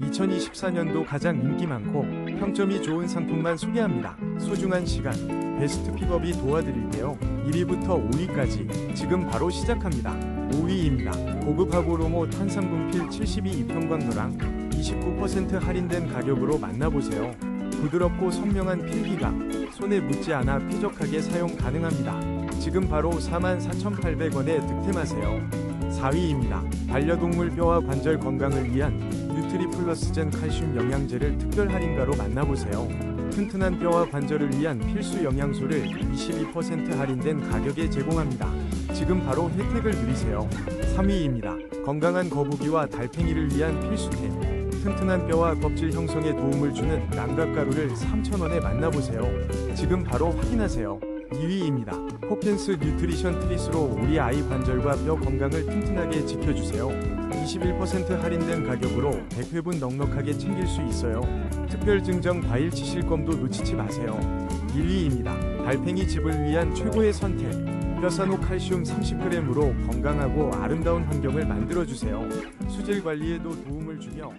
2024년도 가장 인기 많고 평점이 좋은 상품만 소개합니다. 소중한 시간, 베스트 픽업이 도와드릴게요. 1위부터 5위까지 지금 바로 시작합니다. 5위입니다. 고급 하고 로모 탄산분필 72 이평광로랑 29% 할인된 가격으로 만나보세요. 부드럽고 선명한 필기가 손에 묻지 않아 쾌적하게 사용 가능합니다. 지금 바로 44,800원에 득템하세요. 4위입니다. 반려동물 뼈와 관절 건강을 위한 뉴트리 플러스 젠 칼슘 영양제를 특별 할인가로 만나보세요. 튼튼한 뼈와 관절을 위한 필수 영양소를 22% 할인된 가격에 제공합니다. 지금 바로 혜택을 누리세요. 3위입니다. 건강한 거북이와 달팽이를 위한 필수템. 튼튼한 뼈와 껍질 형성에 도움을 주는 남각가루를 3,000원에 만나보세요. 지금 바로 확인하세요. 2위입니다. 호켄스 뉴트리션 트리스로 우리 아이 관절과 뼈 건강을 튼튼하게 지켜주세요. 21% 할인된 가격으로 100회분 넉넉하게 챙길 수 있어요. 특별 증정 과일 지실검도 놓치지 마세요. 1위입니다. 달팽이 집을 위한 최고의 선택. 뼈산호 칼슘 30g으로 건강하고 아름다운 환경을 만들어주세요. 수질 관리에도 도움을 주며